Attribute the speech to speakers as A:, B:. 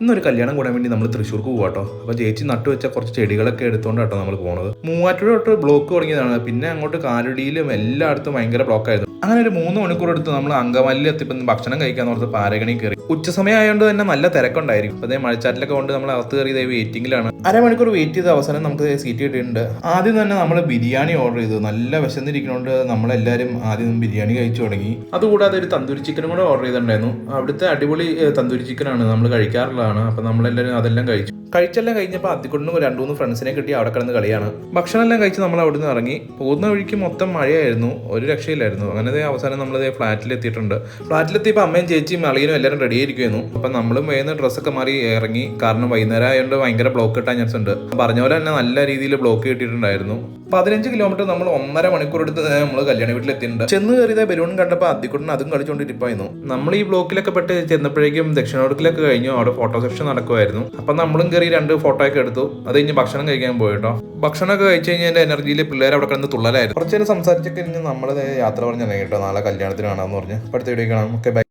A: ഇന്നൊരു കല്യാണം കൂടാൻ വേണ്ടി നമ്മൾ തൃശ്ശൂർക്ക് പോകാം കേട്ടോ അപ്പോൾ ചേച്ചി നട്ടു വെച്ച കുറച്ച് ചെടികളൊക്കെ എടുത്തുകൊണ്ടാട്ടോ നമ്മൾ പോണത്. മൂവാറ്റുപുഴ തൊട്ട് ബ്ലോക്ക് തുടങ്ങിയതാണ്. പിന്നെ അങ്ങോട്ട് കാലടിയിലും എല്ലായിടത്തും ഭയങ്കര ബ്ലോക്കായിരുന്നു അങ്ങനെ ഒരു മൂന്ന് മണിക്കൂർ എടുത്ത് നമ്മൾ അങ്കമാലിയിൽ എത്തിപ്പം ഭക്ഷണം കഴിക്കാൻ ഓർത്ത് പാരഗണി കയറി. ഉച്ച സമയം ആയതുകൊണ്ട് തന്നെ നല്ല തിരക്കുണ്ടായിരിക്കും. അതേ മഴച്ചാറ്റിലൊക്കെ കൊണ്ട് നമ്മൾ അകത്ത് കയറി വെയിറ്റിംഗിലാണ് അരമണിക്കൂർ വെയിറ്റ് ചെയ്ത അവസാനം നമുക്ക് സീറ്റ് കിട്ടിയിട്ടുണ്ട്. ആദ്യം തന്നെ നമ്മൾ ബിരിയാണി ഓർഡർ ചെയ്തു. നല്ല വിശന്നിരിക്കുന്നതുകൊണ്ട് നമ്മളെല്ലാവരും ആദ്യം ബിരിയാണി കഴിച്ചു തുടങ്ങി. അതുകൂടാതെ ഒരു തന്തൂരി ചിക്കനും കൂടെ ഓർഡർ ചെയ്തിട്ടുണ്ടായിരുന്നു. അവിടുത്തെ അടിപൊളി തന്തൂരി ചിക്കനാണ് നമ്മൾ കഴിക്കാറുള്ളതാണ്. അപ്പോൾ നമ്മളെല്ലാവരും അതെല്ലാം കഴിച്ചു. കഴിച്ചെല്ലാം കഴിഞ്ഞപ്പോൾ അതിക്കൊണ്ടും രണ്ടു മൂന്ന് ഫ്രണ്ട്സിനെ കിട്ടി അവിടെ കിടന്ന് കളിയാണ്. ഭക്ഷണമെല്ലാം കഴിച്ച് നമ്മൾ അവിടെ നിന്ന് ഇറങ്ങി. പോകുന്ന വഴിക്ക് മൊത്തം മഴയായിരുന്നു. ഒരു രക്ഷയില്ലായിരുന്നു. അങ്ങനെ അവസാനം നമ്മൾ ഫ്ലാറ്റിൽ എത്തിയിട്ടുണ്ട് ഫ്ലാറ്റിലെത്തിയപ്പോൾ അമ്മയും ചേച്ചിയും അളിയനും എല്ലാവരും റെഡി ആയിരിക്കുമായിരുന്നു അപ്പം നമ്മളും വേഗം ഡ്രസ്സൊക്കെ മാറി ഇറങ്ങി. കാരണം വൈകുന്നേരം ആയതുകൊണ്ട് ഭയങ്കര ബ്ലോക്ക് കിട്ടാൻ ചാൻസ് ഉണ്ട്. പറഞ്ഞ പോലെ തന്നെ നല്ല രീതിയിൽ ബ്ലോക്ക് കിട്ടിയിട്ടുണ്ടായിരുന്നു. പതിനഞ്ച് കിലോമീറ്റർ നമ്മൾ ഒന്നര മണിക്കൂർ എടുത്ത് നമ്മൾ കല്യാണ വീട്ടിൽ എത്തിയിട്ടുണ്ട് ചെന്ന് കയറിയത് ബലൂൺ കണ്ടപ്പോൾ അതിക്കുട്ടൻ അതും കളിച്ചുകൊണ്ട് ഇരിപ്പായിരുന്നു. നമ്മൾ ഈ ബ്ലോക്കിലൊക്കെ പെട്ട് ചെന്നപ്പോഴേക്കും ദക്ഷിണോടുക്കിലൊക്കെ കഴിഞ്ഞു. അവിടെ ഫോട്ടോ സെക്ഷൻ നടക്കുമായിരുന്നു അപ്പം നമ്മളും കയറി രണ്ട് ഫോട്ടോ ഒക്കെ എടുത്തു. അത് കഴിഞ്ഞ് ഭക്ഷണം കഴിക്കാൻ പോയി കേട്ടോ ഭക്ഷണമൊക്കെ കഴിച്ച് കഴിഞ്ഞാൽ എന്റെ എനർജിയിൽ പിള്ളേർ അവിടെ കിടന്ന് തുള്ളലായിരുന്നു. കുറച്ച് നേരം സംസാരിച്ചൊക്കെ കഴിഞ്ഞ് നമ്മൾ യാത്ര പറഞ്ഞിറങ്ങി കേട്ടോ? നാളെ കല്യാണത്തിന് കാണാമെന്ന് പറഞ്ഞ്. അടുത്ത വീഡിയോ കാണാം? Okay bye